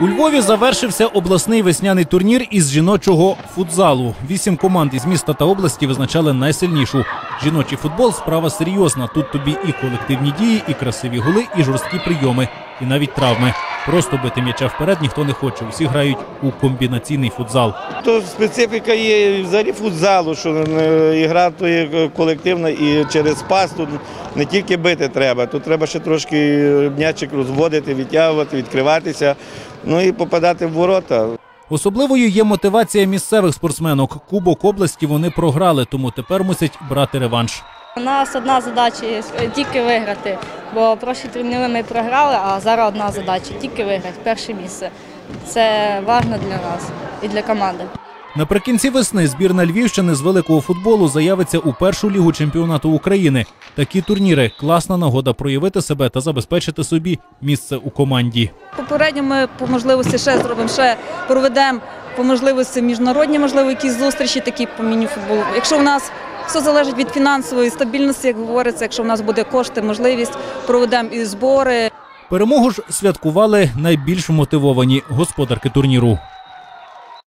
У Львові завершився обласний весняний турнір із жіночого футзалу. Вісім команд із міста та області визначали найсильнішу. Жіночий футбол справа серйозна. Тут тобі і колективні дії, і красиві голи, і жорсткі прийоми, і навіть травми. Просто бити м'яча вперед ніхто не хоче. Усі грають у комбінаційний футзал. То специфіка є взагалі футзалу, що е, ігра то є колективна і через пас тут не тільки бити треба, тут треба ще трошки м'ячик розводити, відтягувати, відкриватися, ну і попадати в ворота. Особливою є мотивація місцевих спортсменок. Кубок області вони програли, тому тепер мусять брати реванш. У нас одна задача е, тільки виграти, бо прошлі турніри ми програли, а зараз одна задача тільки виграти, перше місце. Це важливо для нас і для команди. Наприкінці весни збірна Львівщини з великого футболу заявиться у першу лігу чемпіонату України. Такі турніри класна нагода проявити себе та забезпечити собі місце у команді. Попередньо ми по можливості ще зробимо, ще проведемо по можливості міжнародні, можливо, якісь зустрічі такі по міні-футболу. Якщо в нас все залежить від фінансової стабільності, як говориться, якщо в нас буде кошти, можливість, проведемо і збори. Перемогу ж святкували найбільш мотивовані господарки турніру.